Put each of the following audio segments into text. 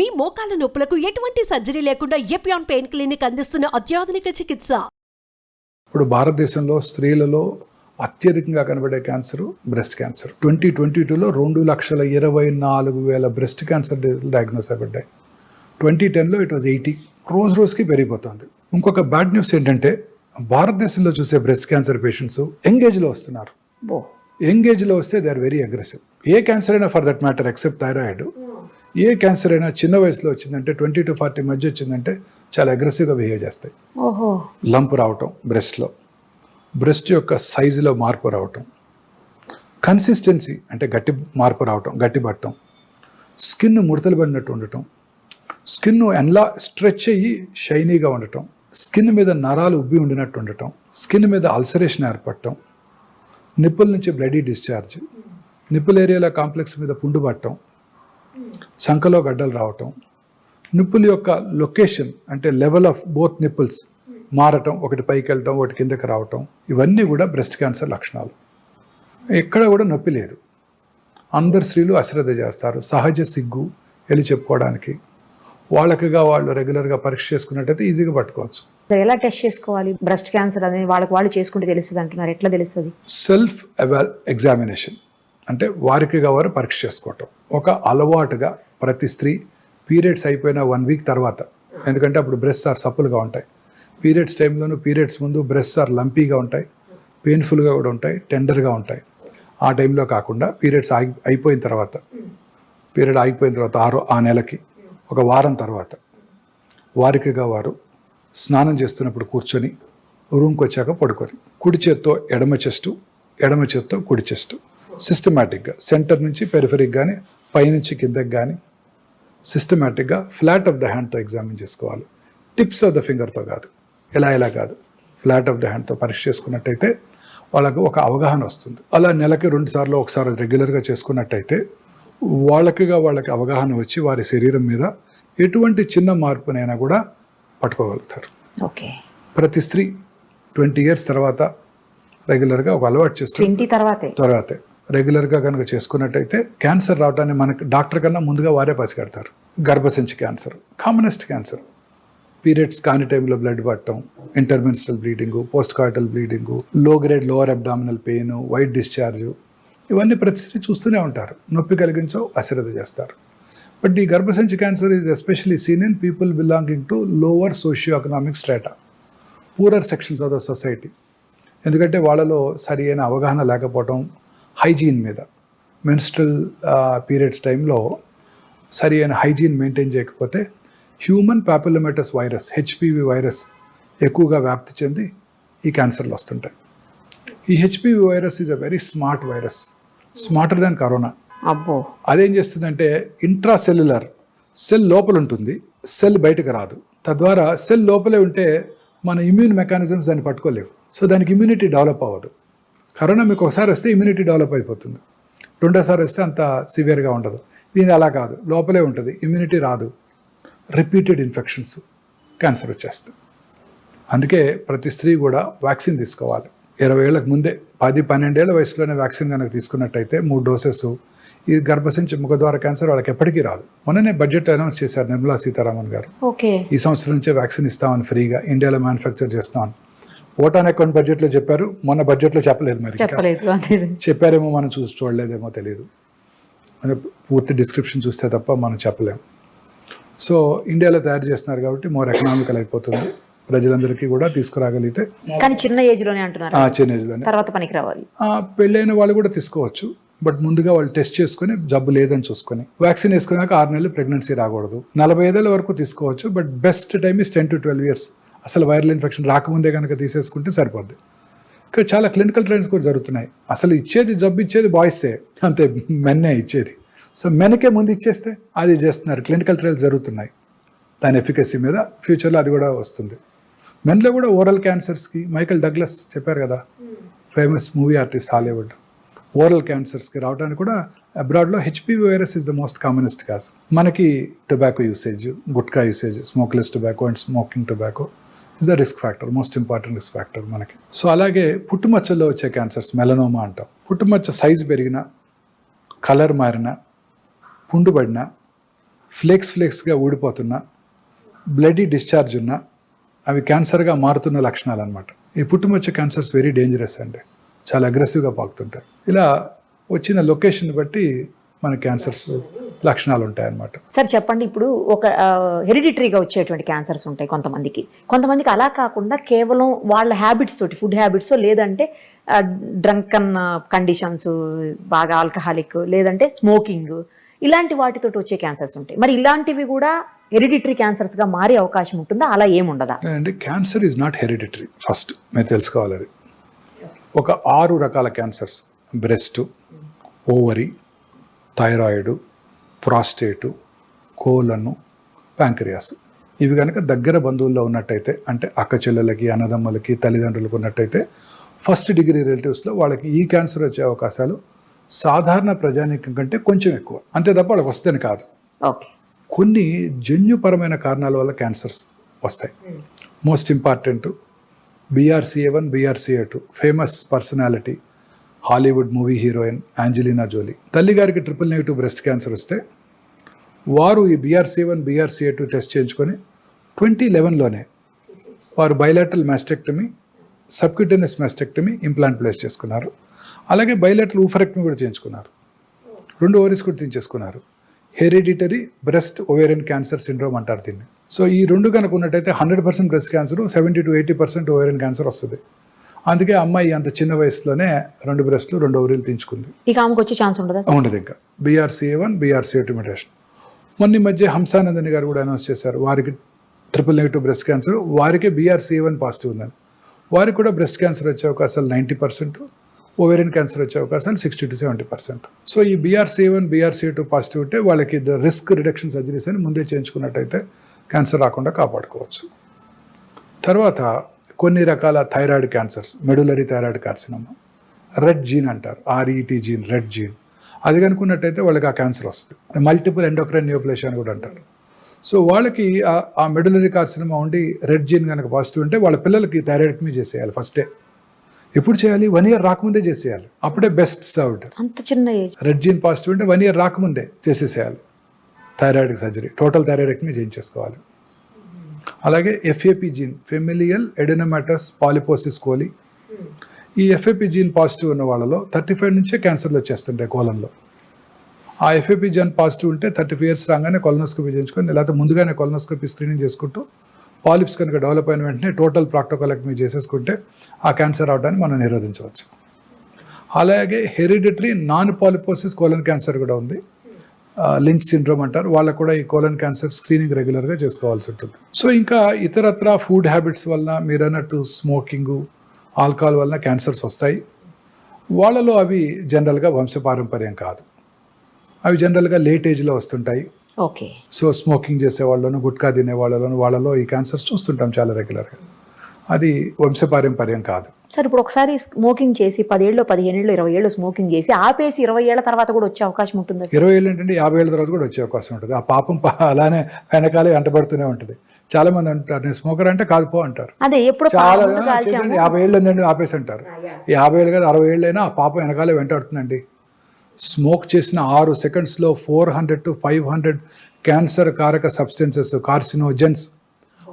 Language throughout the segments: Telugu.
మీ మోకాల నొప్పులకు ఎటువంటి సర్జరీ లేకుండా ఎపియాన్ పెయిన్ క్లినిక్ అందిస్తున్న అత్యాధునిక చికిత్స? ఇప్పుడు భారతదేశంలో స్త్రీలలో అత్యధికంగా కనబడే cancer breast cancer. Twenty twenty టూలో రెండు లక్షల ఇరవై నాలుగు వేల బ్రెస్ట్ క్యాన్సర్ డయాగ్నోస్ అవ్వడ్డాయి ట్వంటీ టెన్లో ఇట్ వాజ్ ఎయిటీ రోజు రోజుకి పెరిగిపోతుంది. ఇంకొక బ్యాడ్ న్యూస్ ఏంటంటే భారతదేశంలో చూసే బ్రెస్ట్ క్యాన్సర్ పేషెంట్స్ యంగ్ ఏజ్లో వస్తున్నారు ఏజ్లో వస్తే they are very aggressive a cancer అయినా for that matter except thyroid a cancer అయినా చిన్న వయసులో వచ్చిందంటే ట్వంటీ టు ఫార్టీ మధ్య వచ్చిందంటే చాలా అగ్రెసివ్గా బిహేవ్ చేస్తాయి. లంప్ రావటం బ్రెస్ట్లో బ్రెస్ట్ యొక్క సైజులో మార్పు రావటం. కన్సిస్టెన్సీ అంటే గట్టి మార్పు రావటం గట్టి పట్టడం. స్కిన్ ముడతలు పడినట్టు ఉండటం. స్కిన్ ఎన్లా స్ట్రెచ్ అయ్యి షైనీగా ఉండటం. స్కిన్ మీద నరాలు ఉబ్బి ఉండినట్టు ఉండటం. స్కిన్ మీద అల్సరేషన్ ఏర్పడటం. నిప్పుల నుంచి బ్లడీ డిశ్చార్జ్ నిప్పుల ఏరియాలో కాంప్లెక్స్ మీద పుండు పట్టడం. సంఖలో గడ్డలు రావటం నిప్పుల యొక్క లొకేషన్ అంటే లెవెల్ ఆఫ్ బోత్ నిప్పుల్స్ మారటం ఒకటి పైకి వెళ్ళటం ఒకటి కిందకి రావటం ఇవన్నీ కూడా బ్రెస్ట్ క్యాన్సర్ లక్షణాలు. ఎక్కడ కూడా నొప్పి లేదు. అందరు స్త్రీలు అశ్రద్ధ చేస్తారు సహజ సిగ్గు వెళ్ళి చెప్పుకోవడానికి. వాళ్ళకిగా వాళ్ళు రెగ్యులర్గా పరీక్ష చేసుకున్నట్టయితే ఈజీగా పట్టుకోవచ్చు. ఎలా టెస్ట్ చేసుకోవాలి బ్రెస్ట్ క్యాన్సర్ అనేది వాళ్ళకి వాళ్ళు చేసుకుంటే తెలుస్తుంది అంటున్నారు ఎట్లా తెలుస్తుంది? Self examination. అంటే వారికిగా వారు పరీక్ష చేసుకోవటం. ఒక అలవాటుగా ప్రతి స్త్రీ పీరియడ్స్ అయిపోయిన వన్ వీక్ తర్వాత ఎందుకంటే అప్పుడు బ్రెస్ట్ ఆర్ సప్పులుగా ఉంటాయి. పీరియడ్స్ టైంలోనూ పీరియడ్స్ ముందు బ్రెస్ట్ ఆర్ లంపీగా ఉంటాయి పెయిన్ఫుల్గా కూడా ఉంటాయి టెండర్గా ఉంటాయి. ఆ టైంలో కాకుండా పీరియడ్స్ ఆగి అయిపోయిన తర్వాత పీరియడ్ ఆగిపోయిన తర్వాత ఆరో ఆ నెలకి ఒక వారం తర్వాత వారికిగా వారు స్నానం చేస్తున్నప్పుడు కూర్చొని రూమ్కి వచ్చాక పడుకొని కుడి చేత్తో ఎడమ చెస్టు ఎడమ చేత్తో కుడి చెస్టు సిస్టమేటిక్గా సెంటర్ నుంచి పెరిఫరిక్ కానీ పైనుంచి కిందకి కానీ సిస్టమేటిక్గా ఫ్లాట్ ఆఫ్ ద హ్యాండ్తో ఎగ్జామిన్ చేసుకోవాలి. టిప్స్ ఆఫ్ ద ఫింగర్తో కాదు. ఎలా ఎలా కాదు. ఫ్లాట్ ఆఫ్ ద హ్యాండ్తో పరీక్ష చేసుకున్నట్టయితే వాళ్ళకు ఒక అవగాహన వస్తుంది. అలా నెలకి రెండు సార్లు ఒకసారి రెగ్యులర్గా చేసుకున్నట్టయితే వాళ్ళకిగా వాళ్ళకి అవగాహన వచ్చి వారి శరీరం మీద ఎటువంటి చిన్న మార్పునైనా కూడా పట్టుకోగలుగుతారు. ఓకే. ప్రతి స్త్రీ ట్వంటీ ఇయర్స్ తర్వాత రెగ్యులర్గా ఒక అలవాటు తర్వాతే? తర్వాతే. రెగ్యులర్గా కనుక చేసుకున్నట్టయితే క్యాన్సర్ రావటాన్ని మనకి డాక్టర్ కన్నా ముందుగా వారే పసిగడతారు. గర్భసంచి క్యాన్సర్ కామనెస్ట్ క్యాన్సర్ పీరియడ్స్ కాని టైంలో బ్లడ్ పట్టడం intermenstrual bleeding post coital బ్లీడింగ్లో grade lower abdominal pain white discharge ఇవన్నీ ప్రతిసారి చూస్తూనే ఉంటారు. నొప్పి కలిగించో అశ్రద్ధ చేస్తారు. బట్ ఈ గర్భసంచి cancer is especially seen in people belonging to lower socio economic strata poorer sections of the society ఎందుకంటే వాళ్ళలో సరి అయిన అవగాహన లేకపోవటం హైజీన్ మీద మెన్స్ట్రల్ పీరియడ్స్ టైంలో సరి అయిన హైజీన్ మెయింటైన్ చేయకపోతే human papilloma virus HPV virus ఎక్కువగా వ్యాప్తి చెంది ఈ క్యాన్సర్లు వస్తుంటాయి. ఈ HPV virus is a very smart virus smarter than corona అబ్బో. అదేం చేస్తుందంటే ఇంట్రాసెల్యులర్ సెల్ లోపల ఉంటుంది సెల్ బయటకు రాదు. తద్వారా సెల్ లోపలే ఉంటే మన ఇమ్యూన్ మెకానిజమ్స్ దాన్ని పట్టుకోలేవు. సో దానికి ఇమ్యూనిటీ డెవలప్ అవ్వదు. కరోనా మీకు ఒకసారి వస్తే ఇమ్యూనిటీ డెవలప్ అయిపోతుంది. రెండోసారి వస్తే అంత సివియర్గా ఉండదు. దీని అలా కాదు. లోపలే ఉంటుంది. ఇమ్యూనిటీ రాదు. రిపీటెడ్ ఇన్ఫెక్షన్స్ క్యాన్సర్ వచ్చేస్తుంది అందుకే ప్రతి స్త్రీ కూడా వ్యాక్సిన్ తీసుకోవాలి. ఇరవై ఏళ్ళకు ముందే పది పన్నెండేళ్ళ వయసులోనే వ్యాక్సిన్ కనుక తీసుకున్నట్టయితే మూడు డోసెస్ ఈ గర్భసించి ముఖద్వార క్యాన్సర్ వాళ్ళకి ఎప్పటికీ రాదు. మొన్ననే బడ్జెట్ అనౌన్స్ చేశారు నిర్మలా సీతారామన్ గారు. ఈ సంవత్సరం నుంచే వ్యాక్సిన్ ఇస్తామని ఫ్రీగా ఇండియాలో మ్యానుఫ్యాక్చర్ చేస్తామని ఓటాన్ అకౌంట్ బడ్జెట్లో చెప్పారు మొన్న చెప్పలేదు మరి ఇంకా. చెప్పలేదు అనేది చెప్పారేమో మనం చూసి చూడలేదేమో తెలియదు పూర్తి డిస్క్రిప్షన్ చూస్తే తప్ప మనం చెప్పలేము సో ఇండియాలో తయారు చేస్తున్నారు కాబట్టి మోర్ ఎకనామికల్ అయిపోతుంది. ప్రజలందరికీ కూడా తీసుకురాగలిగితే కానీ చిన్న ఏజ్లోనే అంటున్నారు. ఆ చిన్నలోనే తర్వాత పనికి రావాలి. పెళ్ళైన వాళ్ళు కూడా తీసుకోవచ్చు. బట్ ముందుగా వాళ్ళు టెస్ట్ చేసుకుని జబ్బు లేదని చూసుకొని. వ్యాక్సిన్ వేసుకున్నాక ఆరు నెలలు ప్రెగ్నెన్సీ రాకూడదు. నలభై ఐదేళ్ళ వరకు తీసుకోవచ్చు. But best time is ten to twelve years. అసలు వైరల్ ఇన్ఫెక్షన్ రాకముందే కనుక తీసేసుకుంటే సరిపోద్ది. ఇంకా చాలా క్లినికల్ ట్రైన్స్ కూడా జరుగుతున్నాయి. అసలు ఇచ్చేది జబ్బు ఇచ్చేది బాయ్సే అంతే మెన్నే ఇచ్చేది. సో మెనకే ముందు ఇచ్చేస్తే అది చేస్తున్నారు. క్లినికల్ ట్రయల్స్ జరుగుతున్నాయి. దాని ఎఫికసీ మీద ఫ్యూచర్లో అది కూడా వస్తుంది. మెన్లో కూడా ఓరల్ క్యాన్సర్స్కి మైకల్ డగ్లస్ చెప్పారు కదా famous movie artist Hollywood. Oral క్యాన్సర్స్కి రావడానికి కూడా అబ్రాడ్లో HPV virus is the most commonest cause. మనకి tobacco usage gutka usage smokeless tobacco and smoking tobacco is the risk factor most important risk factor మనకి. సో అలాగే పుట్టుమచ్చల్లో వచ్చే క్యాన్సర్స్ మెలనోమా అంటాం. పుట్టుమచ్చ సైజు పెరిగిన కలర్ మారిన పుండుబడిన ఫ్లేక్స్ ఫ్లేక్స్గా ఊడిపోతున్న బ్లడీ డిశ్చార్జ్ ఉన్న అవి క్యాన్సర్గా మారుతున్న లక్షణాలు అనమాట ఈ పుట్టుమచ్చ క్యాన్సర్స్ వెరీ డేంజరస్ అండి. చాలా అగ్రెసివ్గా పాకుతుంటాయి. ఇలా వచ్చిన లొకేషన్ బట్టి మన క్యాన్సర్స్ లక్షణాలు ఉంటాయన్నమాట సార్ చెప్పండి ఇప్పుడు ఒక హెరిడిటరీగా వచ్చేటువంటి క్యాన్సర్స్ ఉంటాయి కొంతమందికి. కొంతమందికి అలా కాకుండా కేవలం వాళ్ళ హ్యాబిట్స్ తోటి ఫుడ్ హ్యాబిట్స్ లేదంటే డ్రంకన్ కండిషన్స్ బాగా ఆల్కహాలిక్ లేదంటే స్మోకింగ్ ఇలాంటి వాటితోటి వచ్చే క్యాన్సర్స్ ఉంటాయి. మరి ఇలాంటివి కూడా హెరిడిటరీ క్యాన్సర్స్గా మారే అవకాశం ఉంటుందా? అలా ఏముండదా? అండి cancer is not hereditary first మీరు తెలుసుకోవాలి అది. ఒక ఆరు రకాల cancers breast ovary thyroid prostate colon pancreas. ఇవి కనుక దగ్గర బంధువుల్లో ఉన్నట్టయితే అంటే అక్క చెల్లెలకి అన్నదమ్ములకి తల్లిదండ్రులకు ఉన్నట్టయితే ఫస్ట్ డిగ్రీ రిలేటివ్స్లో వాళ్ళకి ఈ క్యాన్సర్ వచ్చే అవకాశాలు సాధారణ ప్రజానీకం కంటే కొంచెం ఎక్కువ. అంతే తప్ప వాళ్ళకి వస్తేనే కాదు. కొన్ని జన్యుపరమైన కారణాల వల్ల క్యాన్సర్స్ వస్తాయి. Most important BRCA one BRCA two famous personality Hollywood movie heroine Angelina Jolie. తల్లి గారికి ట్రిపుల్ నెగిటివ్ బ్రెస్ట్ క్యాన్సర్ వస్తే వారు ఈ BRC one BRCA two test చేయించుకొని ట్వంటీ లెవెన్లోనే వారు bilateral mastectomy subcutaneous mastectomy implant place చేసుకున్నారు. అలాగే బయలాటల్ ఊఫరెక్టమీ కూడా చేయించుకున్నారు. రెండు ఓవరీస్ కూడా తీయించేసుకున్నారు. Hereditary breast ovarian cancer syndrome అంటారు దీన్ని. సో ఈ రెండు కనుక ఉన్నట్టయితే hundred percent breast cancer seventy to eighty percent ovarian cancer వస్తుంది. అందుకే అమ్మాయి అంత చిన్న వయసులోనే రెండు బ్రెస్ట్లు రెండు ఓవరీలు తీయించుకుంది. ఇక ఆమెకు వచ్చే ఛాన్స్ ఉండదా ఇంకా. BRCA one BRCA two mutation మొన్న ఈ మధ్య హంసానందని గారు కూడా అనౌన్స్ చేశారు. వారికి ట్రిపుల్ నెగిటివ్ బ్రెస్ట్ క్యాన్సర్ వారికే బీఆర్సీఏ వన్ పాజిటివ్ ఉందని. వారికి కూడా బ్రెస్ట్ క్యాన్సర్ వచ్చే అవకాశాలు నైంటీ పర్సెంట్ ఓవేరియన్ క్యాన్సర్ వచ్చే అవకాశాలు sixty to seventy percent so ఈ BRCA one BRCA two positive ఉంటే వాళ్ళకి ద రిస్క్ రిడక్షన్ సర్జరీస్ అని ముందే చేయించుకున్నట్టయితే క్యాన్సర్ రాకుండా కాపాడుకోవచ్చు. తర్వాత కొన్ని రకాల thyroid cancers medullary thyroid carcinoma. Red gene అంటారు ఆర్ఈటీ జీన్ రెడ్ జీన్. అది కనుకున్నట్టయితే వాళ్ళకి ఆ క్యాన్సర్ వస్తుంది. మల్టిపుల్ ఎండోక్రైన్ న్యూప్లేషన్ అని కూడా అంటారు. సో వాళ్ళకి ఆ- ఆ మెడులరీ కార్సినమా ఉండి రెడ్ జీన్ కనుక పాజిటివ్ ఉంటే వాళ్ళ పిల్లలకి థైరాయిడ్మి చేసేయాలి ఫస్టే ఎప్పుడు చేయాలి? వన్ ఇయర్ రాకముందే చేసేయాలి. అప్పుడే బెస్ట్ సర్వ్డ్ అంత చిన్న ఏజ్ రెడ్ జీన్ పాజిటివ్ ఉంటే వన్ ఇయర్ రాకముందే చేసేసేయాలి. థైరాయిడ్ సర్జరీ టోటల్ థైరాయిడెక్టమీ చేయించేసుకోవాలి. అలాగే FAP gene familial adenomatous polyposis coli ఈ ఎఫ్ఏపి జీన్ పాజిటివ్ ఉన్న వాళ్ళలో థర్టీ ఫైవ్ నుంచే క్యాన్సర్లు వచ్చేస్తుంటాయి కోలంలో. ఆ ఎఫ్ఏపి జీన్ పాజిటివ్ ఉంటే థర్టీ ఫైవ్ ఇయర్స్ రాగానే కొలనోస్కోపీ చేయించుకొని లేకపోతే ముందుగానే కొలనోస్కోపీ స్క్రీనింగ్ చేసుకుంటూ పాలిప్స్ కనుక డెవలప్ అయిన వెంటనే టోటల్ ప్రాక్టోకాలెక్టమీ చేసేసుకుంటే ఆ క్యాన్సర్ రావడానికి మనం నిరోధించవచ్చు. అలాగే hereditary non polyposis colon cancer కూడా ఉంది. లించ్ సిండ్రోమ్ అంటారు. వాళ్ళకు కూడా ఈ కోలన్ క్యాన్సర్ స్క్రీనింగ్ రెగ్యులర్గా చేసుకోవాల్సి ఉంటుంది. సో ఇంకా ఇతరత్ర ఫుడ్ హ్యాబిట్స్ వలన మీరు అన్నట్టు స్మోకింగ్ ఆల్కహాల్ వలన క్యాన్సర్స్ వస్తాయి. వాళ్ళలో అవి జనరల్గా వంశపారంపర్యం కాదు. అవి జనరల్గా లేట్ ఏజ్లో వస్తుంటాయి. ఓకే. సో స్మోకింగ్ చేసే వాళ్ళను గుట్కా తినే వాళ్ళను వాళ్ళలో ఈ క్యాన్సర్స్ చూస్తుంటాం చాలా రెగ్యులర్గా అది వంశపారంపర్యం కాదు. సార్ ఇప్పుడు ఒకసారి స్మోకింగ్ చేసి పదేళ్ళు పదిహేనేళ్ళు ఇరవై ఏళ్ళు స్మోకింగ్ చేసి ఆపేసి ఇరవై ఏళ్ళ తర్వాత కూడా వచ్చే అవకాశం ఉంటుందా? ఇరవై ఏళ్ళు ఏంటంటే యాభై ఏళ్ళ తర్వాత కూడా వచ్చే అవకాశం ఉంటుంది. ఆ పాపం అలానే వెనకాలే వెంటబడుతూనే ఉంటుంది. చాలా మంది అంటారు నేను స్మోకర్ అంటే కాదు పో అంటారు. అదే ఎప్పుడు చాలా ముందు "ఆ, కాల్చాము చేసేయండి, యాభై ఏళ్ళు ఉందండి ఆపేసి అంటారు యాభై ఏళ్ళు కదా అరవై ఏళ్ళు అయినా ఆ పాపం వెనకాలే వెంటాడుతుందండి. స్మోక్ చేసిన ఆరు సెకండ్స్లో four hundred to five hundred cancer కారక సబ్స్టెన్సెస్ కార్సినోజెన్స్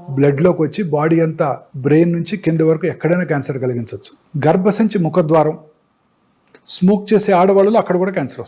బ్లడ్లోకి వచ్చి బాడీ అంతా బ్రెయిన్ నుంచి కింద వరకు ఎక్కడైనా క్యాన్సర్ కలిగించవచ్చు. గర్భసంచి ముఖద్వారం. స్మోక్ చేసే ఆడవాళ్ళలో అక్కడ కూడా క్యాన్సర్ వస్తుంది.